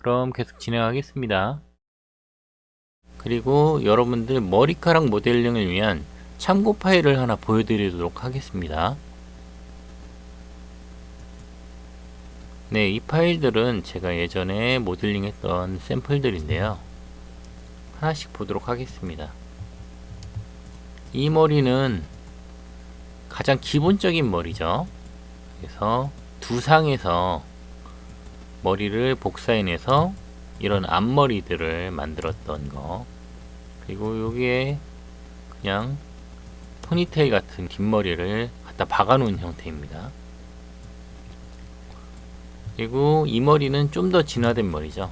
그럼 계속 진행하겠습니다. 그리고 여러분들 머리카락 모델링을 위한 참고 파일을 하나 보여드리도록 하겠습니다. 네, 이 파일들은 제가 예전에 모델링 했던 샘플들인데요. 하나씩 보도록 하겠습니다. 이 머리는 가장 기본적인 머리죠. 그래서 두상에서 머리를 복사해내서 이런 앞머리들을 만들었던 거 그리고 여기에 그냥 포니테일 같은 긴 머리를 갖다 박아 놓은 형태입니다. 그리고 이 머리는 좀 더 진화된 머리죠.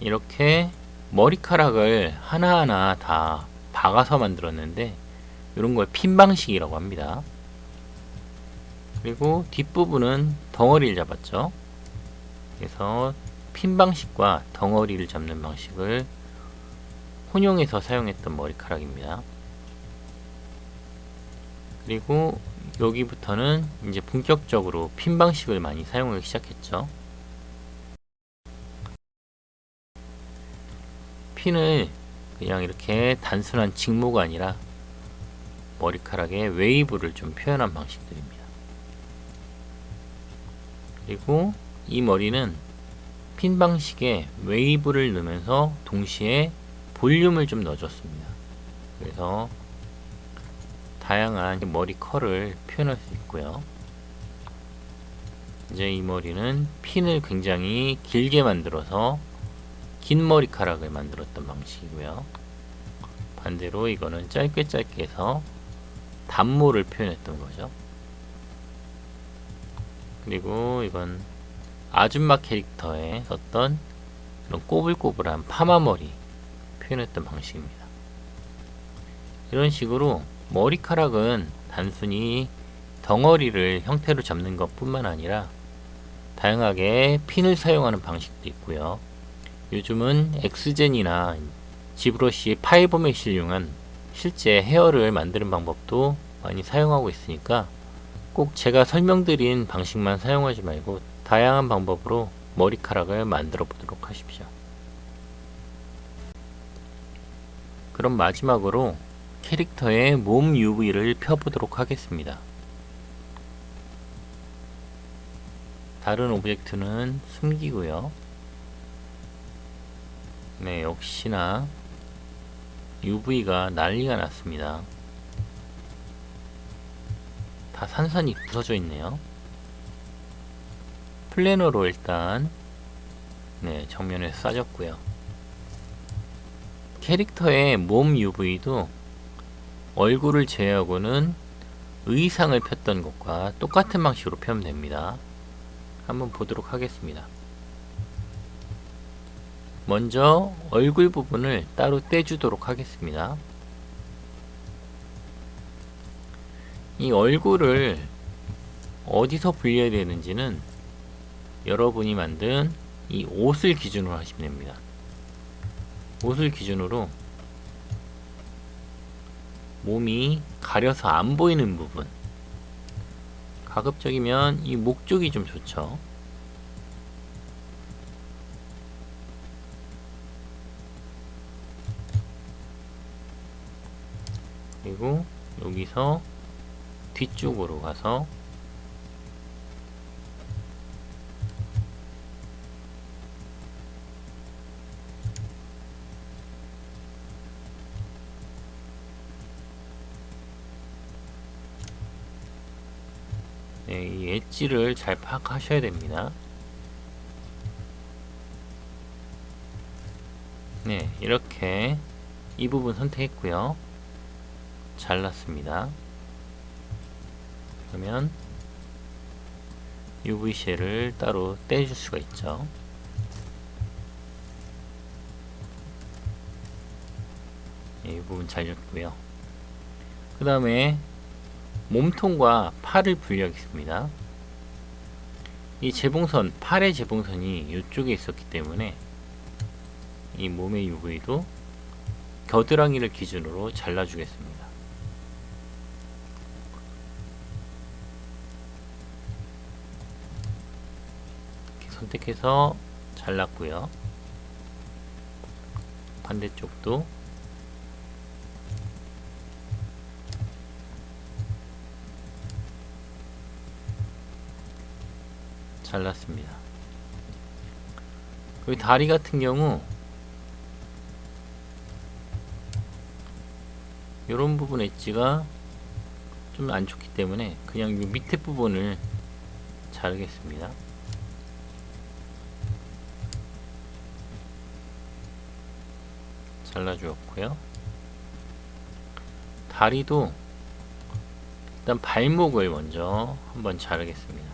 이렇게 머리카락을 하나하나 다 박아서 만들었는데 이런 걸 핀 방식이라고 합니다. 그리고 뒷부분은 덩어리를 잡았죠. 그래서 핀 방식과 덩어리를 잡는 방식을 혼용해서 사용했던 머리카락입니다. 그리고 여기부터는 이제 본격적으로 핀 방식을 많이 사용하기 시작했죠. 핀을 그냥 이렇게 단순한 직모가 아니라 머리카락의 웨이브를 좀 표현한 방식들입니다. 그리고 이 머리는 핀 방식의 웨이브를 넣으면서 동시에 볼륨을 좀 넣어줬습니다. 그래서 다양한 머리 컬을 표현할 수 있고요. 이제 이 머리는 핀을 굉장히 길게 만들어서 긴 머리카락을 만들었던 방식이고요. 반대로 이거는 짧게 짧게 해서 단모를 표현했던 거죠. 그리고 이건 아줌마 캐릭터에 썼던 이런 꼬불꼬불한 파마머리 표현했던 방식입니다. 이런 식으로 머리카락은 단순히 덩어리를 형태로 잡는 것 뿐만 아니라 다양하게 핀을 사용하는 방식도 있고요. 요즘은 엑스젠이나 지브러시 파이버메시를 이용한 실제 헤어를 만드는 방법도 많이 사용하고 있으니까 꼭 제가 설명드린 방식만 사용하지 말고 다양한 방법으로 머리카락을 만들어 보도록 하십시오. 그럼 마지막으로 캐릭터의 몸 UV를 펴보도록 하겠습니다. 다른 오브젝트는 숨기고요. 네, 역시나 UV가 난리가 났습니다. 다 산산이 부서져 있네요. 플래너로 일단 네, 정면에 쏴졌고요. 캐릭터의 몸 UV도 얼굴을 제외하고는 의상을 폈던 것과 똑같은 방식으로 펴면 됩니다. 한번 보도록 하겠습니다. 먼저 얼굴 부분을 따로 떼주도록 하겠습니다. 이 얼굴을 어디서 분리해야 되는지는 여러분이 만든 이 옷을 기준으로 하시면 됩니다. 옷을 기준으로 몸이 가려서 안 보이는 부분 가급적이면 이 목 쪽이 좀 좋죠. 그리고 여기서 뒤쪽으로 가서 네, 이 엣지를 잘 파악하셔야 됩니다. 네, 이렇게 이 부분 선택했고요. 잘랐습니다. 그러면 UVC를 따로 떼줄 수가 있죠. 네, 이 부분 잘렸고요. 그 다음에 몸통과 팔을 분리하겠습니다. 이 재봉선, 팔의 재봉선이 이쪽에 있었기 때문에 이 몸의 UV도 겨드랑이를 기준으로 잘라주겠습니다. 이렇게 선택해서 잘랐고요. 반대쪽도 잘랐습니다. 여기 다리 같은 경우 이런 부분 엣지가 좀 안 좋기 때문에 그냥 이 밑에 부분을 자르겠습니다. 잘라주었고요. 다리도 일단 발목을 먼저 한번 자르겠습니다.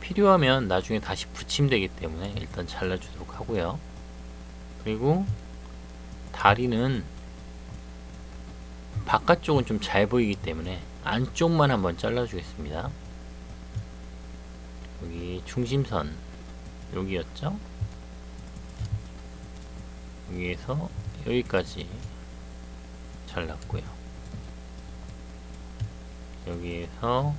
필요하면 나중에 다시 붙임되기 때문에 일단 잘라주도록 하고요. 그리고 다리는 바깥쪽은 좀 잘 보이기 때문에 안쪽만 한번 잘라주겠습니다. 여기 중심선 여기였죠? 여기에서 여기까지 잘랐고요. 여기에서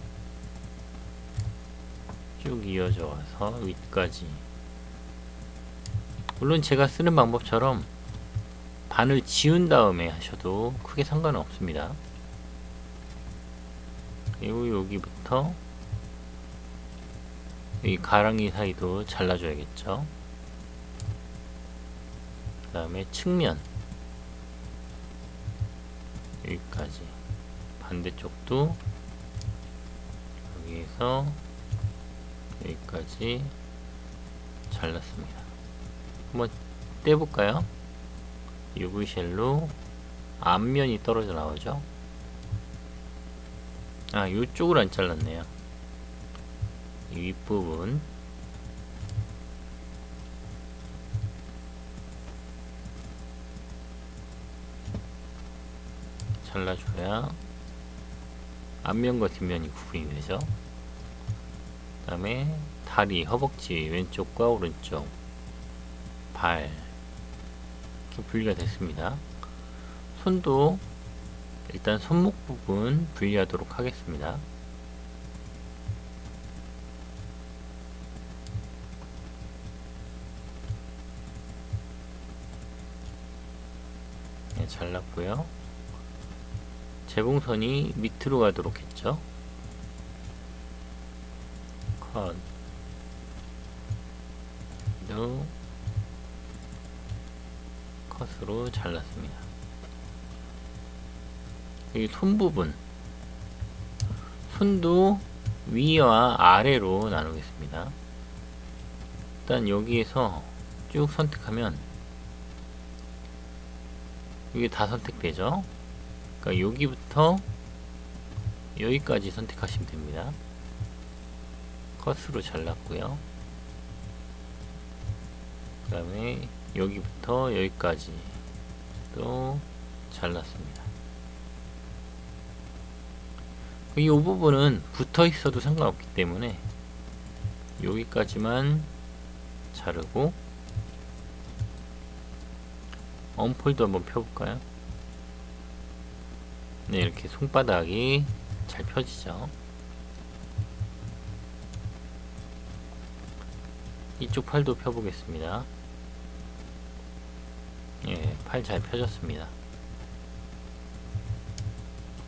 쭉 이어져 와서 윗까지 물론 제가 쓰는 방법처럼 반을 지운 다음에 하셔도 크게 상관은 없습니다. 그리고 여기부터 이 가랑이 사이도 잘라줘야겠죠. 그 다음에 측면 여기까지 반대쪽도 여기에서 여기까지 잘랐습니다. 한번 떼볼까요? UV 쉘로 앞면이 떨어져 나오죠? 아, 이쪽을 안 잘랐네요. 이 윗부분 잘라줘야 앞면과 뒷면이 구분이 되죠. 그 다음에 다리, 허벅지 왼쪽과 오른쪽 발 이렇게 분리가 됐습니다. 손도 일단 손목 부분 분리하도록 하겠습니다. 네, 잘랐고요. 제공선이 밑으로 가도록 했죠. 컷. 도 컷으로 잘랐습니다. 여기 손 부분 손도 위와 아래로 나누겠습니다. 일단 여기에서 쭉 선택하면 이게 다 선택되죠. 그러니까 여기부터 여기까지 선택하시면 됩니다. 컷으로 잘랐고요. 그 다음에 여기부터 여기까지 또 잘랐습니다. 이 부분은 붙어 있어도 상관없기 때문에 여기까지만 자르고 언폴드 한번 펴볼까요? 네, 이렇게 손바닥이 잘 펴지죠. 이쪽 팔도 펴보겠습니다. 예, 팔 잘 펴졌습니다.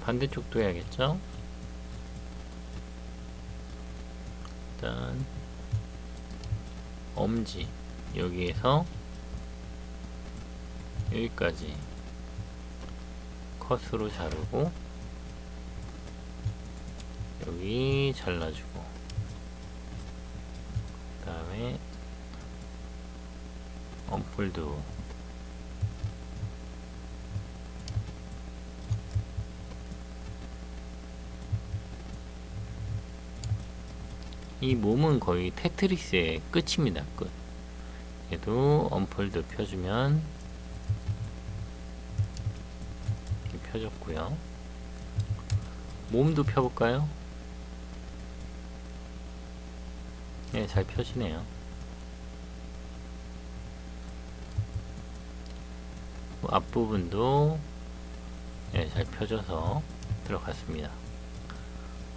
반대쪽도 해야겠죠? 일단 엄지 여기에서 여기까지 컷으로 자르고 여기 잘라주고 그 다음에 언폴드 이 몸은 거의 테트리스의 끝입니다. 끝. 얘도 언폴드 펴주면 이렇게 펴졌고요. 몸도 펴볼까요? 네, 잘 펴지네요. 뭐 앞부분도 네, 잘 펴져서 들어갔습니다.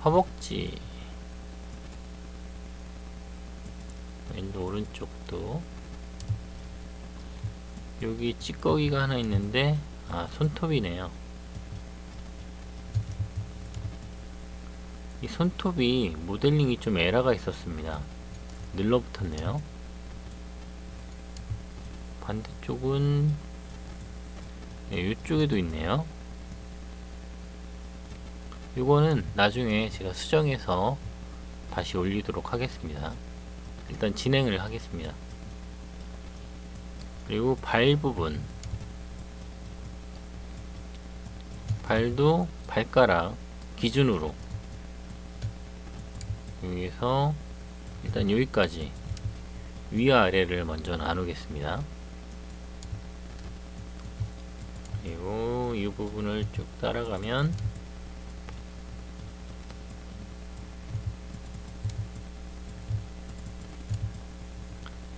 허벅지 왼쪽 오른쪽도 여기 찌꺼기가 하나 있는데 아 손톱이네요 이 손톱이 모델링이 좀 에러가 있었습니다. 늘러붙었네요. 반대쪽은 네, 이쪽에도 있네요. 이거는 나중에 제가 수정해서 다시 올리도록 하겠습니다. 일단 진행을 하겠습니다. 그리고 발 부분. 발도 발가락 기준으로 여기서 일단 여기까지 위아래를 먼저 나누겠습니다. 그리고 이 부분을 쭉 따라가면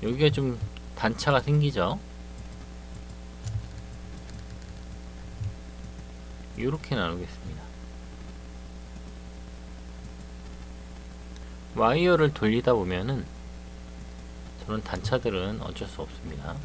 여기가 좀 단차가 생기죠? 이렇게 나누겠습니다 와이어를 돌리다 보면은 저런 단차들은 어쩔 수 없습니다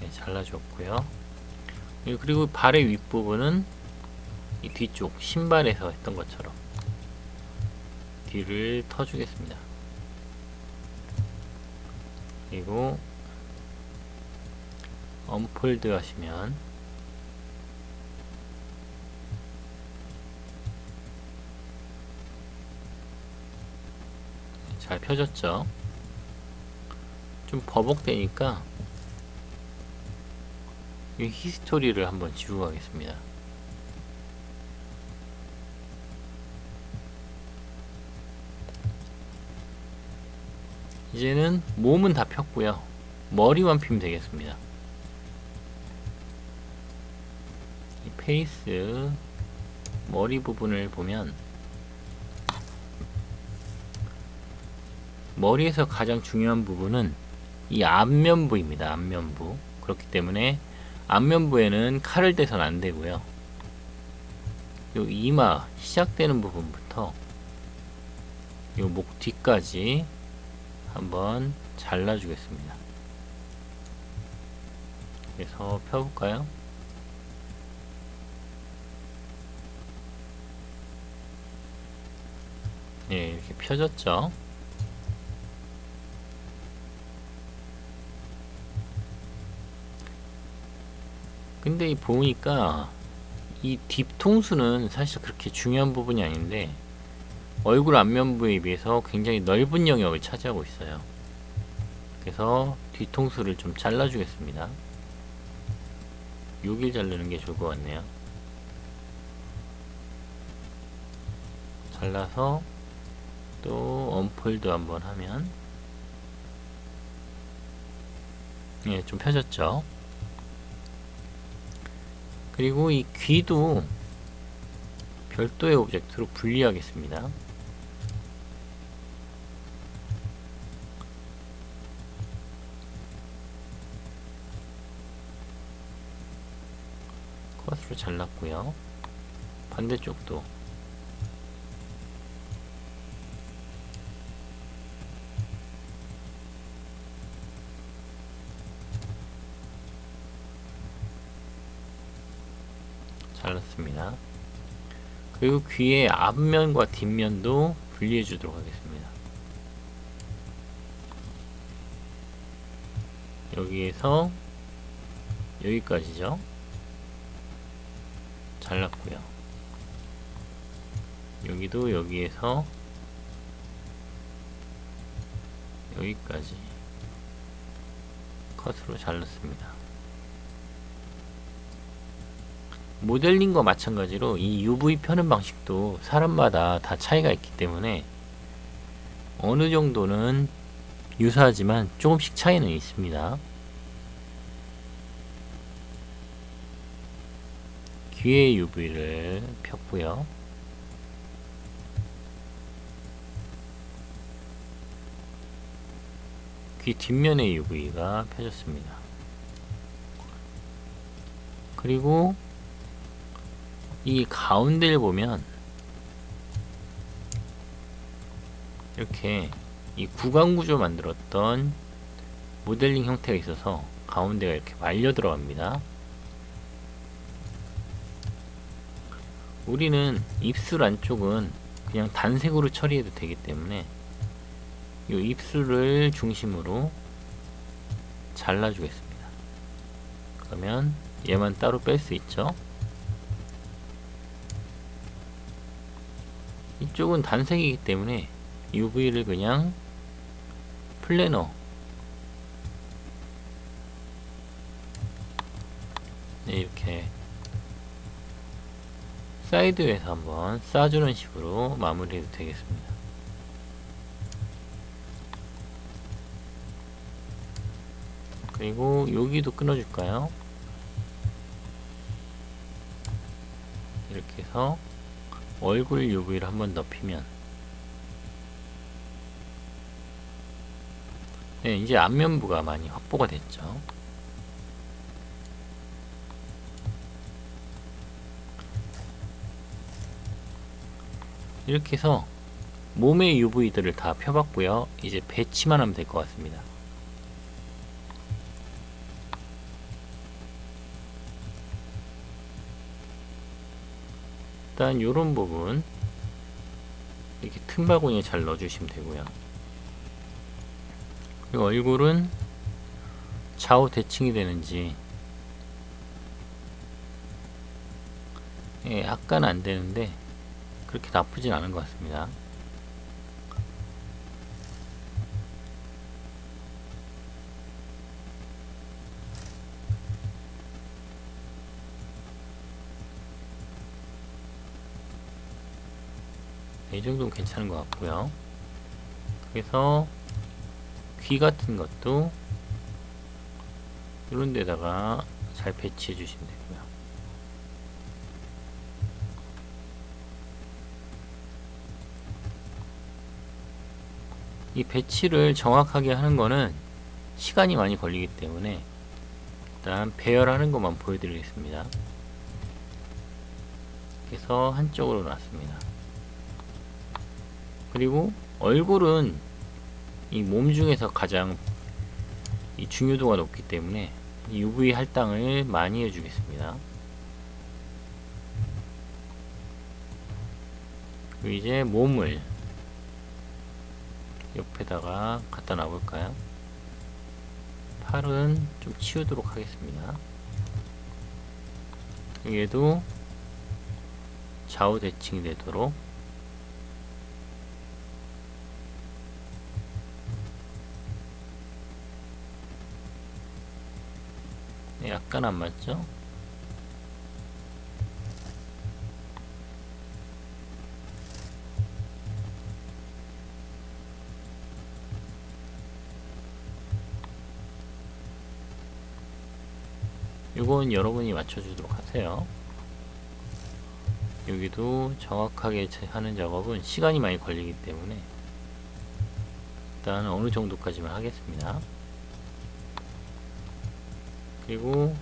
네, 잘라줬고요. 예, 그리고 발의 윗부분은 이 뒤쪽 신발에서 했던 것처럼 뒤를 터주겠습니다. 그리고 언폴드 하시면 잘 펴졌죠? 좀 버벅대니까 이 히스토리를 한번 지우고 가겠습니다. 이제는 몸은 다 폈고요. 머리만 피면 되겠습니다. 이 페이스 머리 부분을 보면 머리에서 가장 중요한 부분은 이 안면부입니다. 안면부. 그렇기 때문에 앞면부에는 칼을 대선 안 되고요. 요 이마 시작되는 부분부터 요 목 뒤까지 한번 잘라주겠습니다. 그래서 펴볼까요? 네, 이렇게 펴졌죠? 근데 이 보니까 이 뒤통수는 사실 그렇게 중요한 부분이 아닌데 얼굴 안면부에 비해서 굉장히 넓은 영역을 차지하고 있어요. 그래서 뒤통수를 좀 잘라주겠습니다. 여길 자르는 게 좋을 것 같네요. 잘라서 또 언폴드 한번 하면 예, 좀 펴졌죠? 그리고 이 귀도 별도의 오브젝트로 분리하겠습니다. 컷으로 잘랐고요. 반대쪽도 잘랐습니다. 그리고 귀의 앞면과 뒷면도 분리해 주도록 하겠습니다. 여기에서 여기까지죠. 잘랐고요. 여기도 여기에서 여기까지 컷으로 잘랐습니다. 모델링과 마찬가지로 이 UV 펴는 방식도 사람마다 다 차이가 있기 때문에 어느 정도는 유사하지만 조금씩 차이는 있습니다. 귀에 UV를 폈고요. 귀 뒷면에 UV가 펴졌습니다. 그리고 이 가운데를 보면 이렇게 이 구간 구조 만들었던 모델링 형태가 있어서 가운데가 이렇게 말려 들어갑니다. 우리는 입술 안쪽은 그냥 단색으로 처리해도 되기 때문에 이 입술을 중심으로 잘라주겠습니다. 그러면 얘만 따로 뺄 수 있죠. 이쪽은 단색이기 때문에 UV를 그냥 플래너 네, 이렇게 사이드에서 한번 쏴주는 식으로 마무리해도 되겠습니다. 그리고 여기도 끊어줄까요? 이렇게 해서 얼굴 UV를 한번 넣히면 네, 이제 앞면부가 많이 확보가 됐죠. 이렇게 해서 몸의 UV들을 다 펴봤고요. 이제 배치만 하면 될 것 같습니다. 일단 요런 부분 이렇게 틈바구니에 잘 넣어주시면 되고요. 그리고 얼굴은 좌우 대칭이 되는지 예, 약간 안 되는데 그렇게 나쁘진 않은 것 같습니다. 이 정도는 괜찮은 것 같고요. 그래서 귀 같은 것도 이런 데다가 잘 배치해 주시면 되고요. 이 배치를 정확하게 하는 거는 시간이 많이 걸리기 때문에 일단 배열하는 것만 보여드리겠습니다. 그래서 한쪽으로 놨습니다. 그리고 얼굴은 이 몸 중에서 가장 이 중요도가 높기 때문에 UV 할당을 많이 해주겠습니다. 이제 몸을 옆에다가 갖다 놔볼까요? 팔은 좀 치우도록 하겠습니다. 얘도 좌우 대칭이 되도록 네, 약간 안 맞죠? 이건 여러분이 맞춰주도록 하세요. 여기도 정확하게 하는 작업은 시간이 많이 걸리기 때문에 일단 어느 정도까지만 하겠습니다. 그리고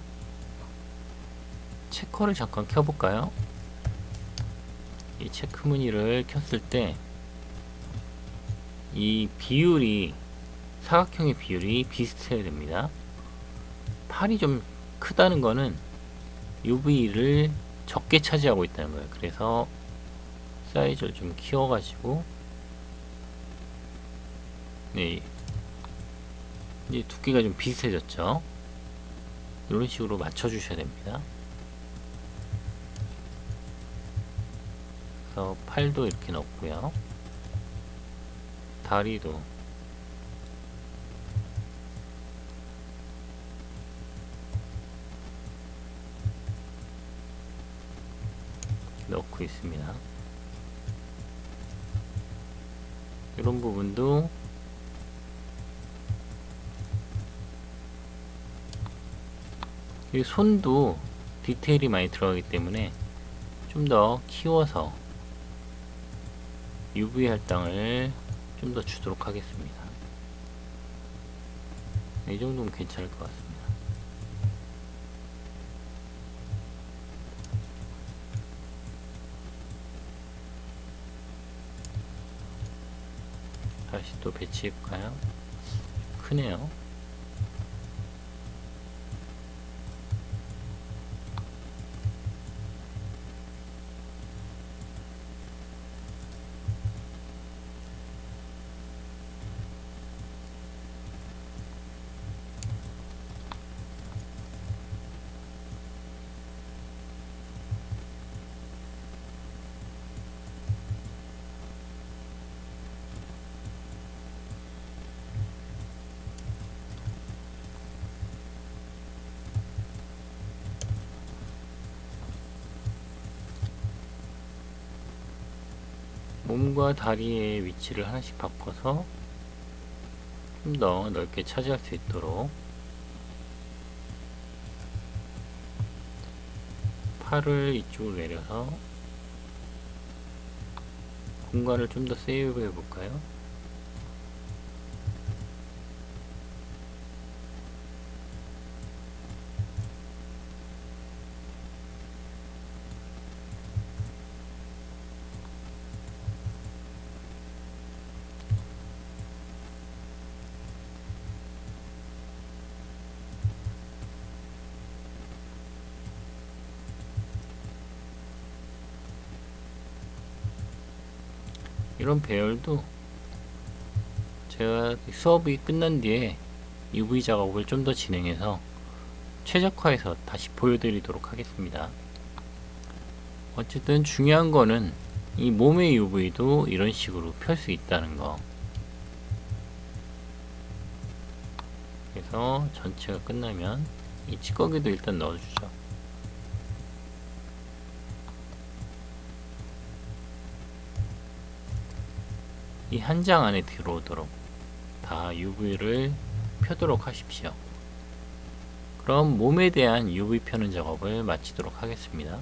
체커를 잠깐 켜볼까요? 이 체크 무늬를 켰을 때 이 비율이 사각형의 비율이 비슷해야 됩니다. 팔이 좀 크다는 거는 UV를 적게 차지하고 있다는 거예요. 그래서 사이즈를 좀 키워가지고 네 이제 두께가 좀 비슷해졌죠. 이런 식으로 맞춰 주셔야 됩니다. 그래서 팔도 이렇게 넣고요. 다리도 넣고 있습니다. 이런 부분도 이 손도 디테일이 많이 들어가기 때문에 좀 더 키워서 UV 할당을 좀 더 주도록 하겠습니다. 이 정도면 괜찮을 것 같습니다. 다시 또 배치해볼까요? 크네요. 몸과 다리의 위치를 하나씩 바꿔서 좀 더 넓게 차지할 수 있도록 팔을 이쪽으로 내려서 공간을 좀 더 세이브 해 볼까요? 이런 배열도 제가 수업이 끝난 뒤에 UV 작업을 좀 더 진행해서 최적화해서 다시 보여드리도록 하겠습니다. 어쨌든 중요한 거는 이 몸의 UV도 이런 식으로 펼 수 있다는 거. 그래서 전체가 끝나면 이 찌꺼기도 일단 넣어주죠. 이 한 장 안에 들어오도록 다 UV를 펴도록 하십시오. 그럼 몸에 대한 UV 펴는 작업을 마치도록 하겠습니다.